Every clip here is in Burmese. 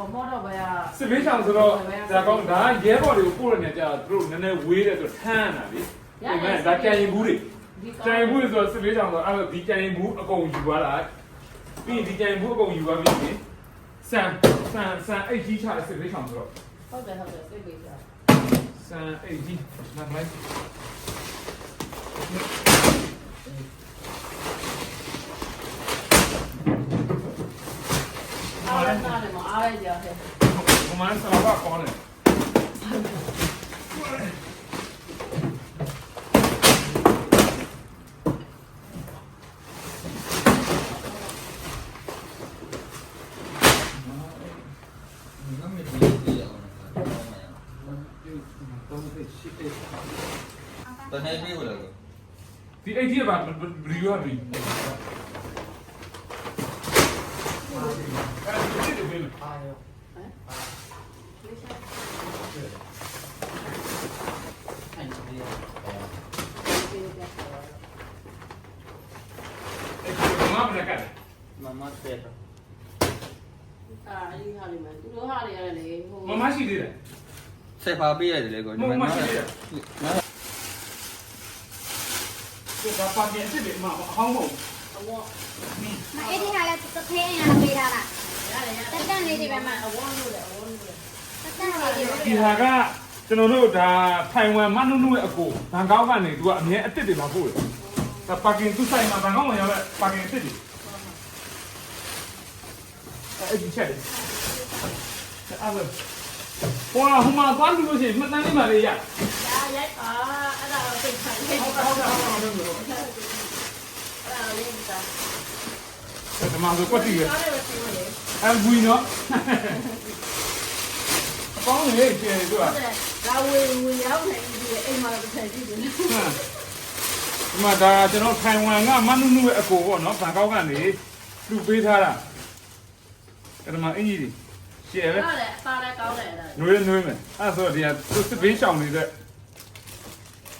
ဘောမောတော့ပဲကစစ်ဘေးရှောင်ဆိုတော့ဒါကောင်းဒါရဲဘော်တွေကိုပို့ရနေကြသူတို့နည်းနည်းဝေးတယ်ဆိုထမ်းတာလေဒီမဲ့ဒါကြံရင်ဘူးတွေဒီကြံရင်ဘူးဆိုတော့စစ်ဘေးရှောင်ဆိုအဲ့ဒီကြံရင်ဘူးအကုန်ယူသွားတာပြီးရင်ဒီကြံရင်ဘူးအကုန်ယူသွားပြီးရင်ဆန်ဆန်ဆန်အိတ်ကြီးချတဲ့စစ်ဘေးရှောင်ဆိုတော့ဟုတ်တယ်ဟုတ်တယ်စိတ်ပေးကြဆန်အိတ်ကြီးနောက်လိုက် အားရ တာလည်းမအားရကြဟဲ့ ဘမန်ဆလာဘာကောင်းတယ် 那没注意不一样，တနေ့ပြေးလို့ ဒီအိတ်ကြီးကဘာဘရီယူရပြီ အဲ့ဒီဒီဘယ်အာရောဟမ်အဲ့ဒီမမဘယ်ကလဲမမတဲ့အာဒီဟာလေးမယ်သူတို့ဟာတွေရတယ်လေဟိုမမရှိသေးတယ်ဆက်ဖာပေးရတယ်လေကိုမမရှိသေးတယ်နော်ဒီကပါကင်စစ်တယ်မအဟောင်းမဟုတ်အဝတ်မအဲ့ဒီဟာလည်းတစ်ထင်းရအောင်ပေးထားတာရ တယ်ရတယ်တက်တက်လေးတွေပဲမှာအဝတ်လို့လေအဝတ်လို့လေတက်တက်လေးတွေပဲဒီဟာကကျွန်တော်တို့ဒါထိုင်ဝမ်မနုနုရဲ့အကိုဘန်ကောက်ကနေသူကအမြဲအစ်စ်တွေလာပို့တယ်ဒါပါကင်သူဆိုင်မှာဘန်ကောက်ဝင်ရောက်တဲ့ပါကင်အစ်စ်တွေအဲ့ဒီချက်တယ်အဲ့ဒါဟိုဟိုမှာသွားလို့ရှိရင်မှတ်တမ်းလေးပါလေရရာရိုက်ပါအဲ့ဒါကိုသိချင်တယ်ဟုတ်ကဲ့ဟုတ်ကဲ့ဟုတ်ကဲ့ဟုတ်ကဲ့အဲ့ဒါလေးကဒီမှာဆိုကွက်တီရ စားတယ်ပဲသိမလို့အဘူနော်အပေါင်းလေးကျေသူကဟုတ်တယ်ဒါဝေဝေရောက်နေပြီအိမ်မှာတစ်ထည့်ကြည့်တယ်ဒီမှာဒါကျွန်တော်ထိုင်ဝမ်ကမနုနုရဲ့အကိုပေါ့နော်ဘန်ကောက်ကနေလူပေးထားတာအဲ့ဒါမှအင်ကြီးတွေရှယ်ပဲဟုတ်တယ်စားလဲကောင်းတယ်အဲ့ဒါနွေးနွေးမယ်အဲ့ဆိုဒီကသူစစ်ဘေးရှောင်နေတဲ့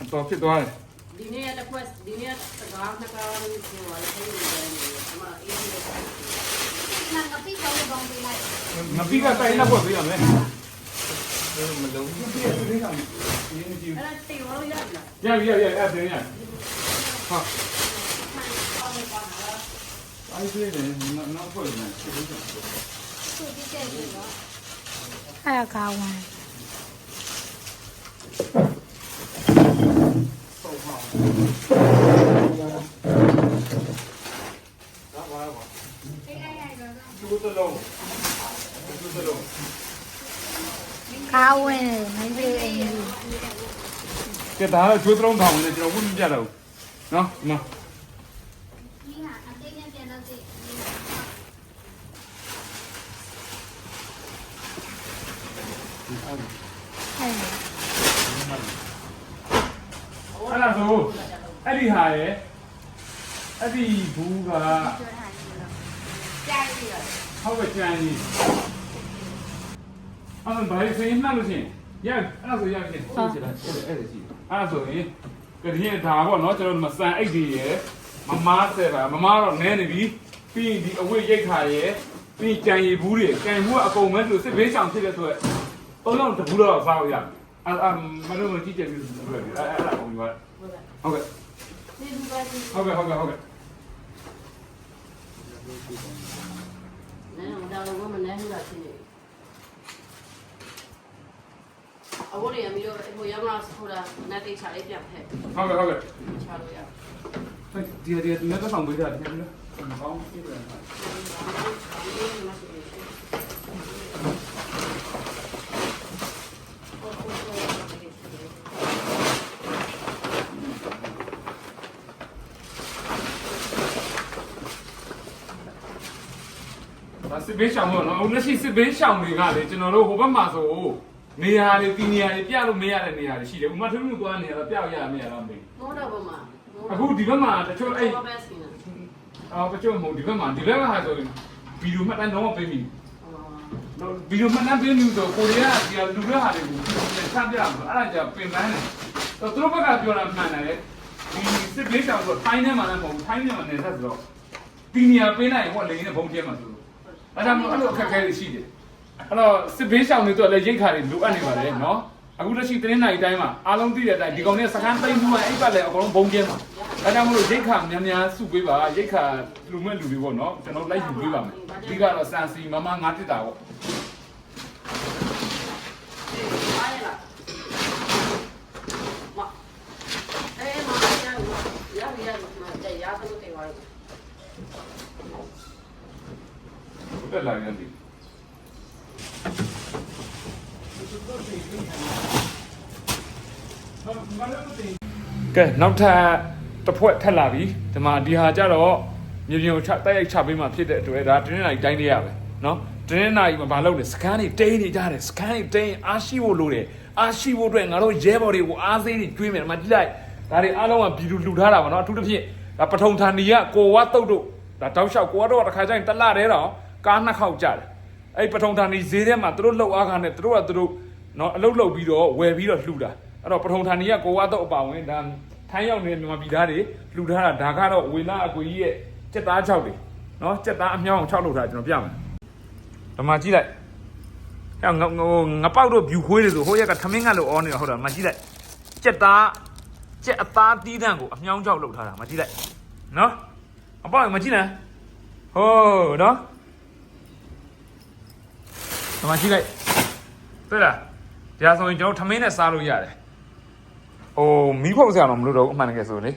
အတော်ဖြစ်သွားတယ် ဒီနေ့တစ်ခွက်ဒီနေ့စကားနှစ်ကားလေးပြောရအောင်အဲ့ဒီလည်းအမအေးလေးမှငါပြီးတော့ဘောင်းပေးလိုက်မပြီးကတိုင်တော့ပြရမယ်မလုံးသူပြည့်စစ်ဘေးရှောင်နေနေကြည့်အဲ့ဒါတေရောရပြီလားရရရအဲ့တင်ရဟာအောင်းနေပါလားအဲ့ဒီလေနောက်ဖွဲ့နေစစ်ဘေးရှောင်သူဒီတဲ့ကြီးတော့အဲ့ဒါကောင်းဝင်ဆောက်ပါဒါပါပါပေးလိုက်ရတော့ကျိုးတလုံးကျိုးတလုံးကောင်းဝင်မင်းပြေအင်းကြီးကဲဒါကကျိုးတလုံးထောင်နေ ကျွန်တော်ဝတ်မပြတော့နော်ဒီမှာဒီဟာအသေးနဲ့ပြန်တော့သိ အဲ့ ဒါအဲ့ဒါဆိုအဲ့ဒီဟာရဲ့အဲ့ဒီဘူးကပြောထားတယ်လို့ကြားရည်ရဟုတ်ပဲကြံကြီးအဲ့ဒါဘာလို့စိတ်မှတ်လို့ရှိရင်ရအဲ့ဒါဆိုရပြီဟုတ်ပြီလားအဲ့ဒါအဲ့ဒါရှိအဲ့ဒါဆိုရင်ကတည်းကဒါပေါ့နော်ကျွန်တော်တို့မစံအိတ်တွေရယ်မမားဆယ်ပါမမားတော့နဲနေပြီပြီးရင်ဒီအဝိရိတ်ခါရယ်ပြီးကြံရည်ဘူးတွေကြံဘူးကအကုန်မဲ့လို့စစ်ဘေးဆောင်ဖြစ်တဲ့အတွက်သုံးလုံးတဘူးတော့စားလို့ရတယ် အဲ့အဲ့မလို့မကြည့်ကြဘူးလို့ပြောတယ်အဲ့အဲ့ဒါပုံယူပါဟုတ်ကဲ့ဟုတ်ကဲ့ဒီလူပါစီဟုတ်ကဲ့ဟုတ်ကဲ့ဟုတ်ကဲ့နဲမတော်လို့မနဲဟူတာချင်းနေအဝတ်ရမီတော့ဟိုရောက်လာဟိုတာနတ်တိတ်ချလေးပြန်ဖက်ဟုတ်ကဲ့ဟုတ်ကဲ့ချလို့ရဒီဒီဒီနေ့တော့ဆောင်ပေးကြတယ်နော်။ကောင်းပြီလေ။ ဒါစစ်ဘေးရှောင်ပေါ့နော်။လက်ရှိစစ်ဘေးရှောင်တွေကလေကျွန်တော်တို့ဟိုဘက်မှာဆိုနေရာတွေတီနေရာတွေပြလို့မရတဲ့နေရာတွေရှိတယ်။ဥမာထမင်းသွားနေရတော့ပြရမရတော့မသိမိုးတော့ဘမှာဘူး။အခုဒီဘက်မှာတချို့အဲ့ဘာပဲစင်းအော်တချို့မဟုတ်ဒီဘက်မှာဒီဘက်ကဟာဆိုရင်ဗီဒီယိုမှတ်တမ်းတော့ပေးပြီ။တော့ဗီဒီယိုမှတ်တမ်းပေးလို့ဆိုကိုရီးယားဒီလူတွေဟာတွေကိုချပြမှာအဲ့ဒါကြောင့်ပင်ပန်းတယ်တော့သူတို့ဘက်ကပြောတာမှန်တယ်ဒီစစ်ဘေးဆောင်ဆိုထိုင်းထဲမှာလည်းမဟုတ်ဘူးထိုင်းထဲမှာနေသက်ဆိုတော့တီနီယာပေးလိုက်ဟိုလေနဲ့ဘုံကျဲမှာဆို လို့အဲ့ဒါမှအဲ့လိုအခက်အခဲတွေရှိတယ်အဲ့တော့စစ်ဘေးရှောင်တွေတို့လည်းရိတ်ခါတွေလိုအပ်နေပါတယ်နော်အခုလက်ရှိတင်းနိုင်တိုင်းမှာအားလုံးသိတဲ့အတိုင်းဒီကောင်နဲ့စကန်းသိမ်းမှုကအိပ်ပတ်လည်းအကုန်လုံးဘုံကျင်းမှာဒါကြောင့်မလို့ရိတ်ခါများများစုပေးပါရိတ်ခါလူမဲ့လူတွေပေါ့နော်ကျွန်တော်လိုက်ယူပေးပါမယ်အဓိကတော့စံစီမမငါးတစ်တာပေါ့အားရလားမအေးမရရရရမကြရတော့တေဝါ တက်လာရင်ဒီကဲနောက်ထပ်တစ်ဖွဲ့ထက်လာပြီဒီမှာဒီဟာကြတော့မြေပြင်ကိုချတိုက်ရိုက်ချပေးမှဖြစ်တဲ့အတွက်ဒါတင်းနိုင်တိုင်းလေးရပဲเนาะတင်းနိုင်မှာမလုပ်နဲ့စကန်တွေတိန်းနေကြတယ်စကန်တွေတိန်းအားရှိဖို့လိုတယ်အားရှိဖို့အတွက်ငါတို့ရဲဘော်တွေကိုအားသေးတွေကျွေးမယ်ဒီမှာကြည့်လိုက်ဒါတွေအားလုံးကဘီလူလှူထားတာပါเนาะအထူးသဖြင့်ဒါပထုံဌာနီကကိုဝါတုတ်တို့ဒါတောက်လျှောက်ကိုဝါတော့တစ်ခါကျရင်တစ်လတည်းတော့ ကားနှစ်ခေါက်ကြတယ်အဲ့ပထုံဌာနီဈေးထဲမှာသူတို့လှုပ်အားခါနဲ့သူတို့ကသူတို့နော်အလုတ်လှုပ်ပြီးတော့ဝယ်ပြီးတော့လှူတာအဲ့တော့ပထုံဌာနီကကိုဝါတော့အပါဝင်ဒါထိုင်းရောက်နေတဲ့မြန်မာပြည်သားတွေလှူထားတာဒါကတော့ဝေလာအကွေကြီးရဲ့စက်သား6တွေနော်စက်သားအမြောင်း6လောက်ထားကျွန်တော်ပြမယ်ဓမ္မကြည့်လိုက်ဟဲ့ငငငပောက်တို့ view ခွေးတွေဆိုဟိုရက်ကထမင်းကလို့အော်နေဟုတ်တာမကြည့်လိုက်ကြက်သားကြက်အသားတီးတန့်ကိုအမြောင်းချောက်လုပ်ထားတာမကြည့်လိုက်နော်အပေါ့မကြည့်နဲ့ဟိုးနော် ဒီမှာကြည့်လိုက်တွေ့လားဒါဆိုရင်ကျွန်တော်ထမင်းနဲ့စားလို့ရတယ်ဟိုမီးဖုတ်ဆရာတော့မလို့တော့ဘူးအမှန်တကယ်ဆိုလေ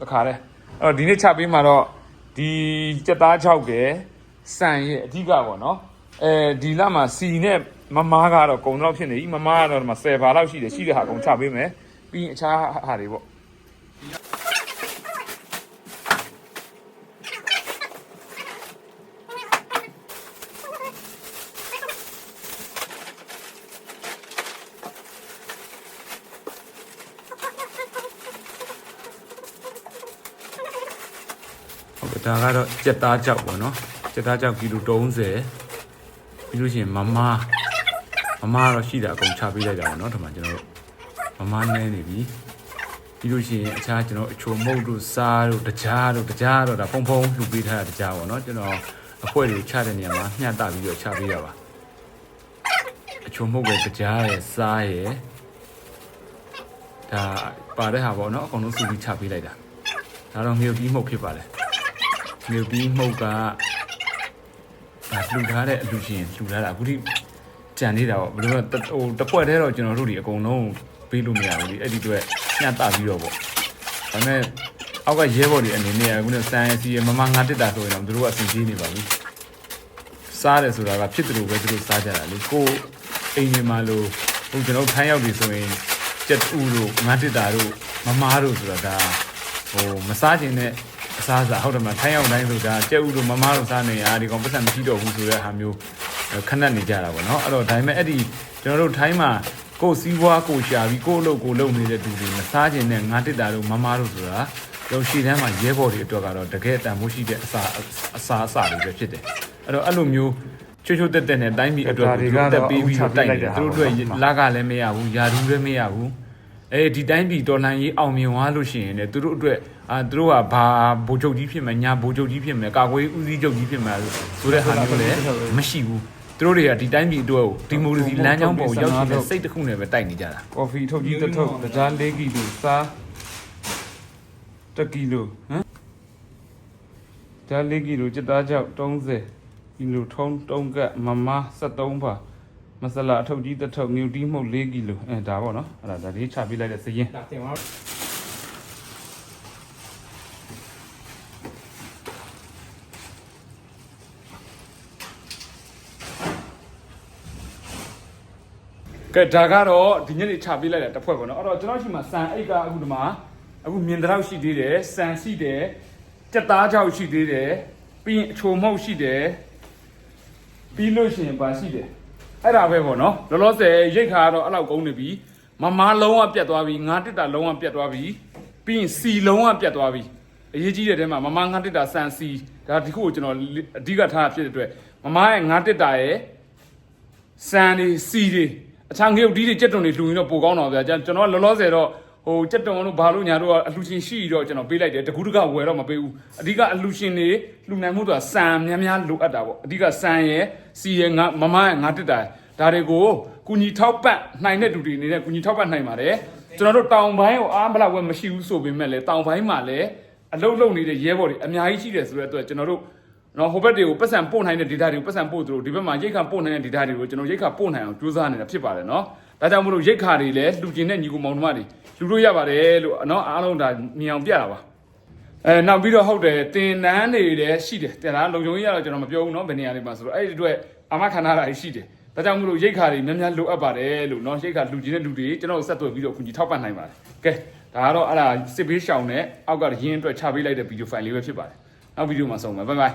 တခါတည်းအဲ့တော့ဒီနေ့ချပေးမှာတော့ဒီကြက်သား6ကဲစံရဲ့အဓိကပေါ့နော်အဲဒီလမှာစီနဲ့မမားကတော့ကုံတော့ဖြစ်နေပြီမမားကတော့ဒီမှာ10ဘာလောက်ရှိတယ်ရှိတဲ့ဟာကုံချပေးမယ်ပြီးရင်အခြားဟာတွေပေါ့ ဒါကတော့ကြက်သားကြောက်ပေါ့နော်ကြက်သားကြောက်ကီလို30ပြီးလို့ရှိရင်မမားမမားတော့ရှိတာအကုန်ချပေးလိုက်တာပေါ့နော်ဒီမှာကျွန်တော်တို့မမားနဲနေပြီပြီးလို့ရှိရင်အခြားကျွန်တော်အချိုမုတ်တို့စားတို့တကြားတို့တကြားတော့ဒါဖုံဖုံလှူပေးထားတာတကြားပေါ့နော်ကျွန်တော်အဖွဲတွေချတဲ့နေရာမှာမျှတပြီးတော့ချပေးရပါအချိုမုတ်ပဲတကြားရယ်စားရယ်ဒါပါတဲ့ဟာပေါ့နော်အကုန်လုံးစုပြီးချပေးလိုက်တာဒါတော့မြို့ပြီးမှုတ်ဖြစ်ပါလေ မြို့ပြီးမှုတ်ကဒါလှူထားတဲ့အလူရှင်လှူထားတာအခုထိကြံနေတာပေါ့ဘယ်လိုလဲတဟိုတစ်ဖွဲ့တည်းတော့ကျွန်တော်တို့ဒီအကုန်လုံးပေးလို့မရဘူးဒီအဲ့ဒီအတွက်ညှတာပြီးတော့ပေါ့ဒါပေမဲ့အောက်ကရဲဘော်တွေအနေနဲ့အခုနဲ့စမ်းရစီရမမငါတက်တာဆိုရင်တော့သူတို့ကအဆင်ပြေးနေပါဘူးစားတယ်ဆိုတာကဖြစ်တယ်လို့ပဲသူတို့စားကြတာလေကိုယ်အိမ်တွေမှာလို့ဟိုကျွန်တော်ထိုင်းရောက်ပြီဆိုရင်ကြက်ဥတို့ငါတက်တာတို့မမားတို့ဆိုတာဒါဟိုမစားခြင်းနဲ့ အစားအစာဟုတ်တယ်မထိုင်းအောင်တိုင်းဆိုတာကြက်ဥတို့မမတို့စားနေရဒီကောင်ပတ်စံမရှိတော့ဘူးဆိုတဲ့ဟာမျိုးခဏနေကြတာပေါ့နော်အဲ့တော့ဒါပေမဲ့အဲ့ဒီကျွန်တော်တို့ထိုင်းမှာကိုယ်စည်းဝါးကိုရှာပြီးကိုယ်အလုပ်ကိုလုပ်နေတဲ့သူတွေမစားခြင်းနဲ့ငါတစ်တာတို့မမတို့ဆိုတာကျွန်တော်ရှေ့တန်းမှာရဲဘော်တွေအတွက်ကတော့တကယ်တန်ဖိုးရှိတဲ့အစာအစာအစာတွေပဲဖြစ်တယ်အဲ့တော့အဲ့လိုမျိုးချွတ်ချွတ်တက်တက်နဲ့တိုင်းပြည်အတွက်ကိုသူတို့တက်ပြီးပြီးတော့တိုက်တယ်သူတို့အတွက်လာကလည်းမရဘူးယာဒူးလည်းမရဘူးအဲဒီတိုင်းပြည်တော်လှန်ရေးအောင်မြင်သွားလို့ရှိရင်လည်းသူတို့အတွက် အာသူတို့ကဘာဗိုလ်ချုပ်ကြီးဖြစ်မယ်ညာဗိုလ်ချုပ်ကြီးဖြစ်မယ်ကာကွယ်ဦးစီးချုပ်ကြီးဖြစ်မယ်ဆိုတဲ့ဟာမျိုးလည်းမရှိဘူးသူတို့တွေကဒီတိုင်းပြည်အတွက်ကိုဒီမိုကရေစီလမ်းကြောင်းပေါ်ရောက်ရှိတဲ့စိတ်တစ်ခုနဲ့ပဲတိုက်နေကြတာကော်ဖီထုတ်ကြီးတစ်ထုပ်တကြား၄ကီလိုစား1ကီလိုဟမ်ဒါ၄ကီလိုစက်သားကြောက်30ကီလိုထုံးတုံးကတ်မမ73ပါမဆလာအထုပ်ကြီးတစ်ထုပ်မြူတီးမှုတ်4ကီလိုအဲဒါပေါ့နော်အဲ့ဒါဒါလေးချပေးလိုက်တဲ့စရင် ကဲဒါကတော့ဒီညနေချပေးလိုက်တဲ့တစ်ဖွဲ့ပေါ့နော်အဲ့တော့ကျွန်တော်ရှိမှစံအိတ်ကအခုဒီမှာအခုမြင်တဲ့လောက်ရှိသေးတယ်စံရှိတယ်ကြက်သားကြောက်ရှိသေးတယ်ပြီးရင်အချိုမုတ်ရှိတယ်ပြီးလို့ရှိရင်ပါရှိတယ်အဲ့ဒါပဲပေါ့နော်လောလောဆယ်ရိတ်ခါကတော့အဲ့လောက်ကုန်းနေပြီမမားလုံးဝပြတ်သွားပြီငါတစ်တာလုံးဝပြတ်သွားပြီပြီးရင်စီလုံးဝပြတ်သွားပြီအရေးကြီးတဲ့တဲမှာမမားငါတစ်တာစံစီဒါဒီခုကိုကျွန်တော်အဓိကထားဖြစ်တဲ့အတွက်မမားရဲ့ငါတစ်တာရဲ့စံတွေစီတွေ အချောင်ငရုတ်ဒီတွေကြက်တုံတွေလှူရင်တော့ပိုကောင်းတော့ဗျာကျွန်တော်ကလောလောဆယ်တော့ဟဟိုကြက်တုံတို့ဘာလို့ညာတို့ကအလှရှင်ရှိတော့ကျွန်တော်ပေးလိုက်တယ်တကူးတကဝယ်တော့မပေးဘူးအဓိကအလှရှင်တွေလှူနိုင်မှုဆိုတာစံများများလိုအပ်တာပေါ့အဓိကစံရယ်စီရယ်ငါမမရယ်ငါတက်တာရယ်ဒါတွေကိုကုညီထောက်ပတ်နိုင်တဲ့လူတွေအနေနဲ့ကုညီထောက်ပတ်နိုင်ပါတယ်ကျွန်တော်တို့တောင်ပိုင်းကိုအားမလောက်ဝယ်မရှိဘူးဆိုပေမဲ့လည်းတောင်ပိုင်းမှာလည်းအလုတ်လုံနေတဲ့ရဲဘော်တွေအများကြီးရှိတယ်ဆိုတဲ့အတွက်ကျွန်တော်တို့ နော်ဟိုဘက်တွေကိုပတ်စံပို့နိုင်တဲ့ data တွေကိုပတ်စံပို့သလိုဒီဘက်မှာရိတ်ခါပို့နိုင်တဲ့ data တွေကိုကျွန်တော်ရိတ်ခါပို့နိုင်အောင်ကြိုးစားနေတာဖြစ်ပါတယ်နော်ဒါကြောင့်မလို့ရိတ်ခါတွေလည်းလူကျင်တဲ့ညီကိုမောင်နှမတွေလူလို့ရပါတယ်လို့နော်အားလုံးဒါမြင်အောင်ပြတာပါအဲနောက်ပြီးတော့ဟုတ်တယ်တင်တန်းတွေလည်းရှိတယ်တင်တန်းလုံခြုံရေးရတော့ကျွန်တော်မပြောဘူးနော်ဘယ်နေရာလေးမှာဆိုတော့အဲ့ဒီအတွက်အမခန္ဓာတွေရှိတယ်ဒါကြောင့်မလို့ရိတ်ခါတွေများများလိုအပ်ပါတယ်လို့နော်ရိတ်ခါလူကျင်တဲ့လူတွေကျွန်တော်ဆက်သွယ်ပြီးတော့အကူကြီးထောက်ပံ့နိုင်ပါတယ်ကဲဒါကတော့အဲ့ဒါစစ်ဘေးရှောင်နဲ့အောက်ကရင်းအတွက်ချပေးလိုက်တဲ့ဗီဒီယိုဖိုင်လေးပဲဖြစ်ပါတယ်နောက်ဗီဒီယိုမှာဆုံမယ်ဘိုင်ဘိုင်